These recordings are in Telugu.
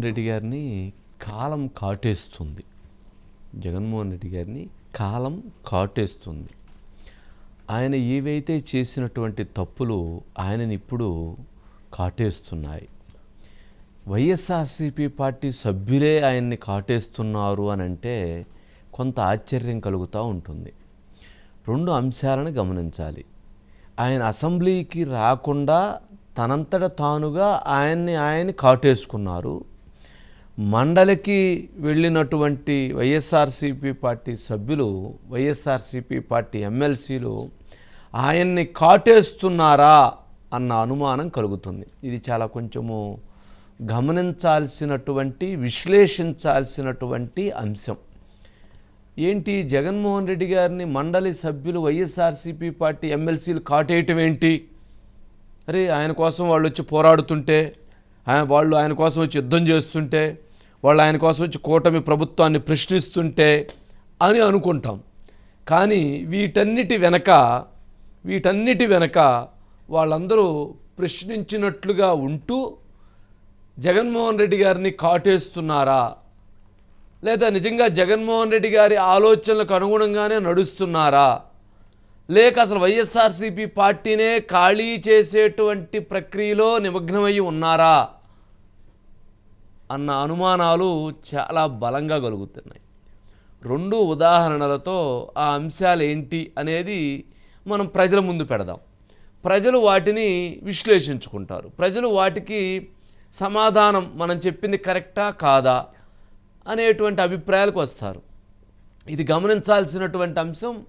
రెడ్డి గారిని కాలం కాటేస్తుంది. జగన్మోహన్ రెడ్డి గారిని కాలం కాటేస్తుంది. ఆయన ఏవైతే చేసినటువంటి తప్పులు ఆయనని ఇప్పుడు కాటేస్తున్నాయి. వైఎస్ఆర్సీపీ పార్టీ సభ్యులే ఆయన్ని కాటేస్తున్నారు అని అంటే కొంత ఆశ్చర్యం కలుగుతూ ఉంటుంది. రెండు అంశాలను గమనించాలి. ఆయన అసెంబ్లీకి రాకుండా తనంతట తానుగా ఆయన్ని ఆయన్ని కాటేసుకున్నారు. మండలికి వెళ్ళినటువంటి వైఎస్ఆర్సీపీ పార్టీ సభ్యులు వైఎస్ఆర్సీపీ పార్టీ ఎమ్మెల్సీలు ఆయన్ని కాటేస్తున్నారా అన్న అనుమానం కలుగుతుంది. ఇది చాలా కొంచెము గమనించాల్సినటువంటి విశ్లేషించాల్సినటువంటి అంశం. ఏంటి జగన్మోహన్ రెడ్డి గారిని మండలి సభ్యులు వైఎస్ఆర్సీపీ పార్టీ ఎమ్మెల్సీలు కాటేయటం ఏంటి? అరే ఆయన కోసం వాళ్ళు వచ్చి పోరాడుతుంటే వాళ్ళు ఆయన కోసం వచ్చి యుద్ధం చేస్తుంటే వాళ్ళు ఆయన కోసం వచ్చి కూటమి ప్రభుత్వాన్ని ప్రశ్నిస్తుంటే అని అనుకుంటాం. కానీ వీటన్నిటి వెనక వీటన్నిటి వెనక వాళ్ళందరూ ప్రశ్నించినట్లుగా ఉంటూ జగన్మోహన్ రెడ్డి గారిని కాటేస్తున్నారా? లేదా నిజంగా జగన్మోహన్ రెడ్డి గారి ఆలోచనలకు అనుగుణంగానే నడుస్తున్నారా? లేక అసలు వైఎస్ఆర్సీపీ పార్టీనే ఖాళీ చేసేటువంటి ప్రక్రియలో నిమగ్నమై ఉన్నారా అన్న అనుమానాలు చాలా బలంగా కలుగుతున్నాయి రెండు ఉదాహరణలతో ఆ అంశాలు ఏంటి అనేది మనం ప్రజల ముందు పెడదాం. ప్రజలు వాటిని విశ్లేషించుకుంటారు. ప్రజలు వాటికి సమాధానం మనం చెప్పింది కరెక్టా కాదా అనేటువంటి అభిప్రాయాలకు వస్తారు. ఇది గమనించాల్సినటువంటి అంశం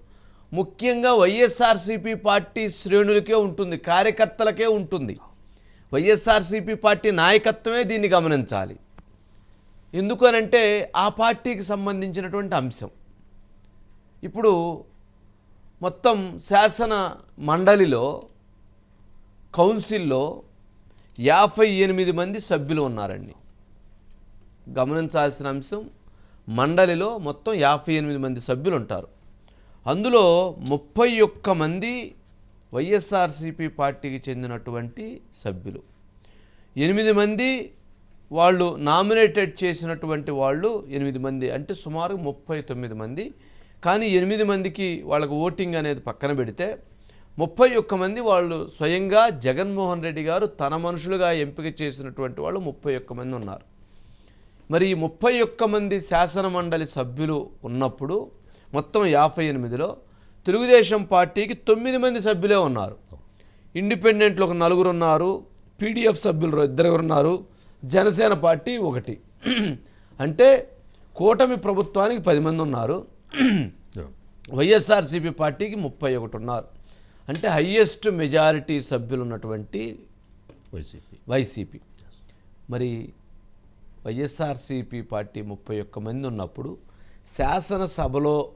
ముఖ్యంగా వైఎస్ఆర్సీపీ పార్టీ శ్రేణులకే ఉంటుంది కార్యకర్తలకే ఉంటుంది. వైఎస్ఆర్సీపీ పార్టీ నాయకత్వమే దీన్ని గమనించాలి. ఎందుకనంటే ఆ పార్టీకి సంబంధించినటువంటి అంశం. ఇప్పుడు మొత్తం శాసన మండలిలో కౌన్సిల్లో యాభై ఎనిమిది మంది సభ్యులు ఉన్నారండి. గమనించాల్సిన అంశం మండలిలో మొత్తం యాభై ఎనిమిది మంది సభ్యులు ఉంటారు. అందులో ముప్పై ఒక్క మంది వైఎస్ఆర్సీపీ పార్టీకి చెందినటువంటి సభ్యులు. ఎనిమిది మంది వాళ్ళు నామినేటెడ్ చేసినటువంటి వాళ్ళు ఎనిమిది మంది అంటే సుమారు ముప్పై తొమ్మిది మంది. కానీ ఎనిమిది మందికి వాళ్ళకు ఓటింగ్ అనేది పక్కన పెడితే ముప్పై ఒక్క మంది వాళ్ళు స్వయంగా జగన్మోహన్ రెడ్డి గారు తన మనుషులుగా ఎంపిక చేసినటువంటి వాళ్ళు ముప్పై ఒక్క మంది ఉన్నారు. మరి ఈ ముప్పై ఒక్క మంది శాసన మండలి సభ్యులు ఉన్నప్పుడు మొత్తం యాభై ఎనిమిదిలో తెలుగుదేశం పార్టీకి తొమ్మిది మంది సభ్యులే ఉన్నారు. ఇండిపెండెంట్లు ఒక నలుగురు ఉన్నారు పీడిఎఫ్ సభ్యులు ఇద్దరు ఉన్నారు జనసేన పార్టీ ఒకటి. అంటే కూటమి ప్రభుత్వానికి పది మంది ఉన్నారు. వైఎస్ఆర్సీపీ పార్టీకి ముప్పై ఒకటి ఉన్నారు. అంటే హయ్యెస్ట్ మెజారిటీ సభ్యులు ఉన్నటువంటి వైసీపీ. వైసీపీ. మరి వైఎస్ఆర్సీపీ పార్టీ ముప్పై ఒక్క మంది ఉన్నప్పుడు శాసనసభలో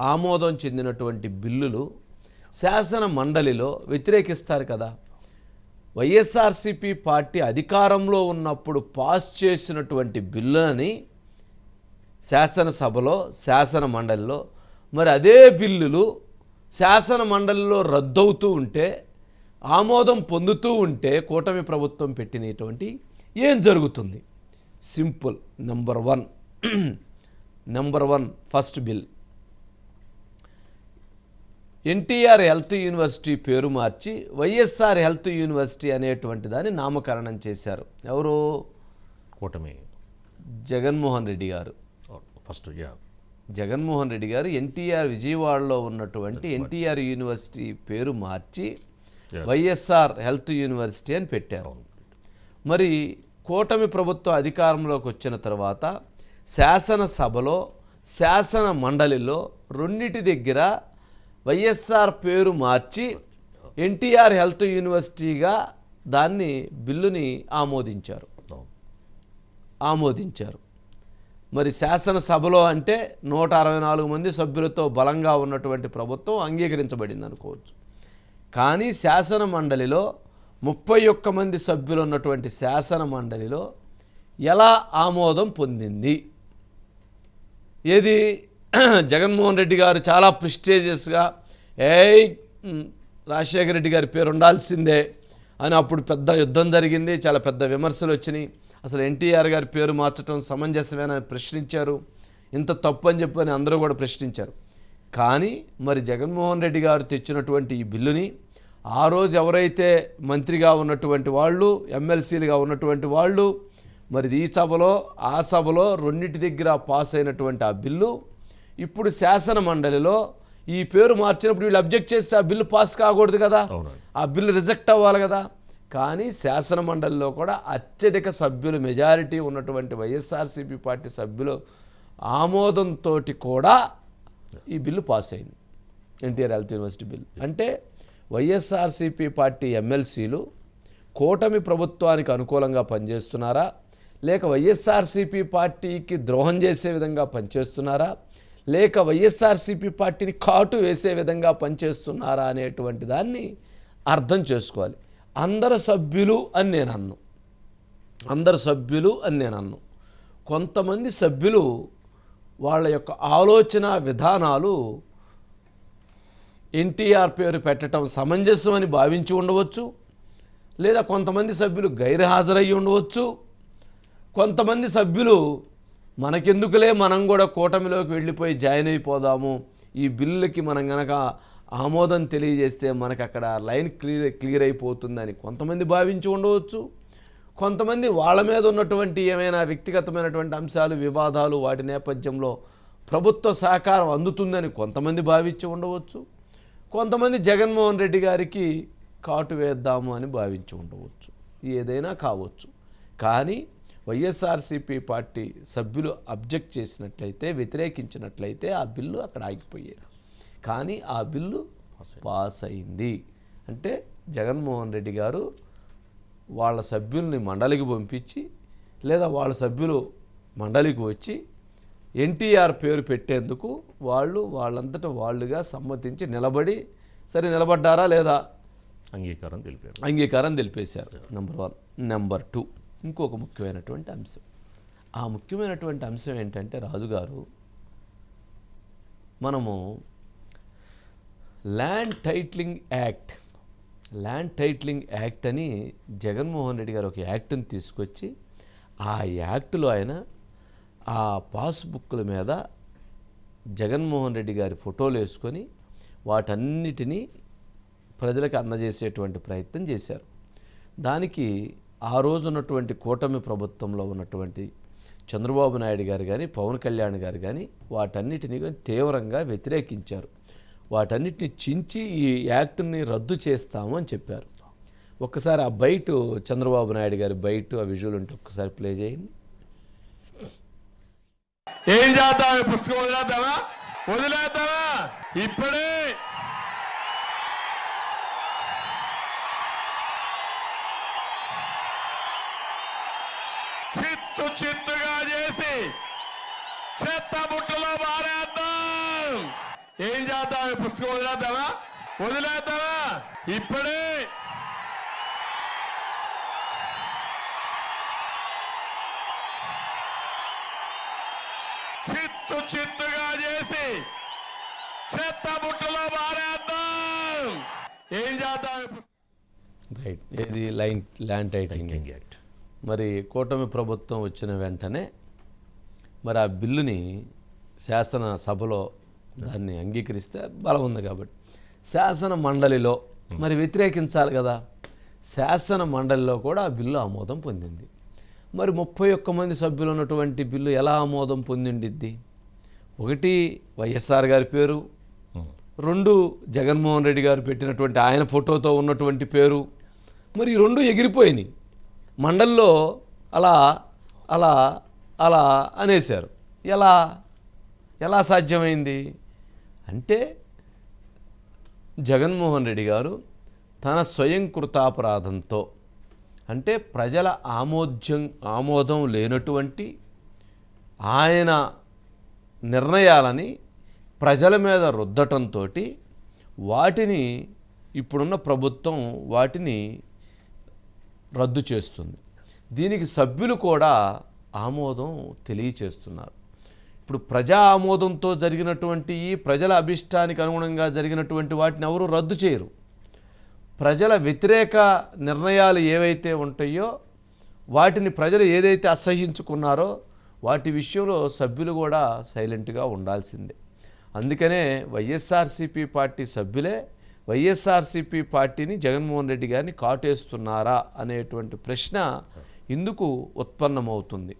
ఆమోదం చెందినటువంటి బిల్లులు శాసన మండలిలో వ్యతిరేకిస్తారు కదా. వైఎస్ఆర్సీపీ పార్టీ అధికారంలో ఉన్నప్పుడు పాస్ చేసినటువంటి బిల్లులని శాసనసభలో శాసన మండలిలో మరి అదే బిల్లులు శాసన మండలిలో రద్దవుతూ ఉంటే ఆమోదం పొందుతూ ఉంటే కూటమి ప్రభుత్వం పెట్టినటువంటి ఏం జరుగుతుంది? Simple. Number one. Number one first bill. NTR health university పేరు మార్చి వైఎస్ఆర్ హెల్త్ యూనివర్సిటీ అనేటువంటి దాన్ని నామకరణం చేశారు. ఎవరు? కూటమి. జగన్మోహన్ రెడ్డి గారు. ఫస్ట్ జగన్మోహన్ రెడ్డి గారు ఎన్టీఆర్ విజయవాడలో ఉన్నటువంటి ఎన్టీఆర్ యూనివర్సిటీ పేరు మార్చి. వైఎస్ఆర్ హెల్త్ యూనివర్సిటీ అని పెట్టారు. మరి కూటమి ప్రభుత్వం అధికారంలోకి వచ్చిన తర్వాత శాసనసభలో శాసన మండలిలో రెండిటి దగ్గర వైఎస్ఆర్ పేరు మార్చి ఎన్టీఆర్ హెల్త్ యూనివర్సిటీగా దాన్ని బిల్లుని ఆమోదించారు. ఆమోదించారు. మరి శాసనసభలో అంటే నూట అరవై నాలుగు మంది సభ్యులతో బలంగా ఉన్నటువంటి ప్రభుత్వం అంగీకరించబడింది అనుకోవచ్చు. కానీ శాసన మండలిలో ముప్పై ఒక్క మంది సభ్యులు ఉన్నటువంటి శాసన మండలిలో ఎలా ఆమోదం పొందింది? ఏది? జగన్మోహన్ రెడ్డి గారు చాలా ప్రిస్టేజియస్గా ఏయ్ రాజశేఖర రెడ్డి గారి పేరు ఉండాల్సిందే అని అప్పుడు పెద్ద యుద్ధం జరిగింది చాలా పెద్ద విమర్శలు వచ్చినాయి. అసలు ఎన్టీఆర్ గారి పేరు మార్చడం సమంజసమేనని ప్రశ్నించారు. ఇంత తప్పు అని చెప్పని అందరూ కూడా ప్రశ్నించారు. కానీ మరి జగన్మోహన్ రెడ్డి గారు తెచ్చినటువంటి ఈ బిల్లుని ఆ రోజు ఎవరైతే మంత్రిగా ఉన్నటువంటి వాళ్ళు ఎమ్మెల్సీలుగా ఉన్నటువంటి వాళ్ళు మరి ఈ సభలో ఆ సభలో రెండింటి దగ్గర పాస్ అయినటువంటి ఆ బిల్లు ఇప్పుడు శాసన మండలిలో ఈ పేరు మార్చినప్పుడు వీళ్ళు అబ్జెక్ట్ చేస్తే ఆ బిల్లు పాస్ కాకూడదు కదా. ఆ బిల్లు రిజెక్ట్ అవ్వాలి కదా. కానీ శాసన మండలిలో కూడా అత్యధిక సభ్యులు మెజారిటీ ఉన్నటువంటి వైఎస్ఆర్సీపీ పార్టీ సభ్యులు ఆమోదంతో కూడా ఈ బిల్లు పాస్ అయింది. NTR health university bill. అంటే వైఎస్ఆర్సీపీ పార్టీ ఎమ్మెల్సీలు కూటమి ప్రభుత్వానికి అనుకూలంగా పనిచేస్తున్నారా? లేక వైఎస్ఆర్సీపీ పార్టీకి ద్రోహం చేసే విధంగా పనిచేస్తున్నారా? లేక వైఎస్ఆర్సీపీ పార్టీని కాటు వేసే విధంగా పనిచేస్తున్నారా అనేటువంటి దాన్ని అర్థం చేసుకోవాలి. అందరు సభ్యులు అని నేను అన్ను. అందరు సభ్యులు అని నేను అన్ను. కొంతమంది సభ్యులు వాళ్ళ యొక్క ఆలోచన విధానాలు ఎన్టీఆర్ పేరు పెట్టడం సమంజసమని భావించి ఉండవచ్చు. లేదా కొంతమంది సభ్యులు గైర్హాజరయ్యి ఉండవచ్చు. కొంతమంది సభ్యులు మనకెందుకులే మనం కూడా కూటమిలోకి వెళ్ళిపోయి జాయిన్ అయిపోదాము. ఈ బిల్లులకి మనం గనక ఆమోదం తెలియజేస్తే మనకు అక్కడ లైన్ క్లియర్ క్లియర్ అయిపోతుందని కొంతమంది భావించి ఉండవచ్చు. కొంతమంది వాళ్ళ మీద ఉన్నటువంటి ఏమైనా వ్యక్తిగతమైనటువంటి అంశాలు వివాదాలు వాటి నేపథ్యంలో ప్రభుత్వ సహకారం అందుతుందని కొంతమంది భావించి ఉండవచ్చు. కొంతమంది జగన్మోహన్ రెడ్డి గారికి కాటు వేద్దాము అని భావించి ఉండవచ్చు. ఏదైనా కావచ్చు. కానీ వైఎస్ఆర్సీపీ పార్టీ సభ్యులు అబ్జెక్ట్ చేసినట్లయితే వ్యతిరేకించినట్లయితే ఆ బిల్లు అక్కడ ఆగిపోయేది. కానీ ఆ బిల్లు పాస్ అయింది. అంటే జగన్మోహన్ రెడ్డి గారు వాళ్ళ సభ్యుల్ని మండలికి పంపించి లేదా వాళ్ళ సభ్యులు మండలికి వచ్చి ఎన్టీఆర్ పేరు పెట్టేందుకు వాళ్ళు వాళ్ళంతట వాళ్ళుగా సమ్మతించి నిలబడి సరే నిలబడ్డారా లేదా? అంగీకారం తెలిపారు. అంగీకారం తెలిపేశారు. Number one. Number two. ఇంకొక ముఖ్యమైనటువంటి అంశం. ఆ ముఖ్యమైనటువంటి అంశం ఏంటంటే రాజుగారు మనము land titling act land titling act అని జగన్మోహన్ రెడ్డి గారు ఒక యాక్ట్ని తీసుకొచ్చి ఆ యాక్ట్లో ఆయన ఆ పాస్బుక్ల మీద జగన్మోహన్ రెడ్డి గారి ఫోటోలు వేసుకొని వాటన్నిటినీ ప్రజలకు అందజేసేటువంటి ప్రయత్నం చేశారు. దానికి ఆ రోజు ఉన్నటువంటి కూటమి ప్రభుత్వంలో ఉన్నటువంటి చంద్రబాబు నాయుడు గారు కానీ పవన్ కళ్యాణ్ గారు కానీ వాటన్నిటిని తీవ్రంగా వ్యతిరేకించారు. వాటన్నిటిని చించి ఈ యాక్ట్ని రద్దు చేస్తాము అని చెప్పారు. ఒక్కసారి ఆ బయట చంద్రబాబు నాయుడు గారి బయట ఆ విజువల్ ఉంటే ఒక్కసారి ప్లే చేయండి. ఏం చేద్దాం? పుస్తకం వదిలేద్దామా? వదిలేద్దామా? ఇప్పుడే చిత్తు చిత్తుగా చేసి చెత్త బుట్టలో మారేద్దాం ఏం చేద్దాం? ఈ పుస్తకం వదిలేద్దామా? వదిలేద్దామా? ఇప్పుడే. చిత్తు చిత్తుగా చేసి చెత్త బుట్టలో మారేద్దాం ఏం చేద్దాం? రైట్ ఏది? Line land titling titling act మరి కూటమి ప్రభుత్వం వచ్చిన వెంటనే మరి ఆ బిల్లుని శాసన సభలో దాన్ని అంగీకరిస్తే బలం ఉంది కాబట్టి. శాసన మండలిలో మరి వ్యతిరేకించాలి కదా. శాసన మండలిలో కూడా ఆ బిల్లు ఆమోదం పొందింది. మరి ముప్పై ఒక్క మంది సభ్యులు ఉన్నటువంటి బిల్లు ఎలా ఆమోదం పొందిండిద్ది? ఒకటి వైఎస్ఆర్ గారి పేరు రెండు జగన్మోహన్ రెడ్డి గారు పెట్టినటువంటి ఆయన ఫోటోతో ఉన్నటువంటి పేరు మరి ఈ రెండు ఎగిరిపోయినాయి. మండల్లో అలా అలా అలా అనేశారు. ఎలా ఎలా సాధ్యమైంది? అంటే జగన్మోహన్ రెడ్డి గారు తన స్వయం కృతాపరాధంతో అంటే ప్రజల ఆమోద్యం ఆమోదం లేనటువంటి ఆయన నిర్ణయాలని ప్రజల మీద రుద్దటంతో వాటిని ఇప్పుడున్న ప్రభుత్వం వాటిని రద్దు చేస్తుంది. దీనికి సభ్యులు కూడా ఆమోదం తెలియచేస్తున్నారు. ఇప్పుడు ప్రజా ఆమోదంతో జరిగినటువంటి ఈ ప్రజల అభిష్టానికి అనుగుణంగా జరిగినటువంటి వాటిని ఎవరు రద్దు చేయరు. ప్రజల వ్యతిరేక నిర్ణయాలు ఏవైతే ఉంటాయో వాటిని ప్రజలు ఏదైతే అసహించుకున్నారో వాటి విషయంలో సభ్యులు కూడా సైలెంట్గా ఉండాల్సిందే. అందుకనే వైఎస్ఆర్సీపీ పార్టీ సభ్యులే వైఎస్ఆర్సీపీ పార్టీని జగన్మోహన్ రెడ్డి గారిని కాటేస్తున్నారా అనేటువంటి ప్రశ్న ఇందుకు ఉత్పన్నమవుతుంది.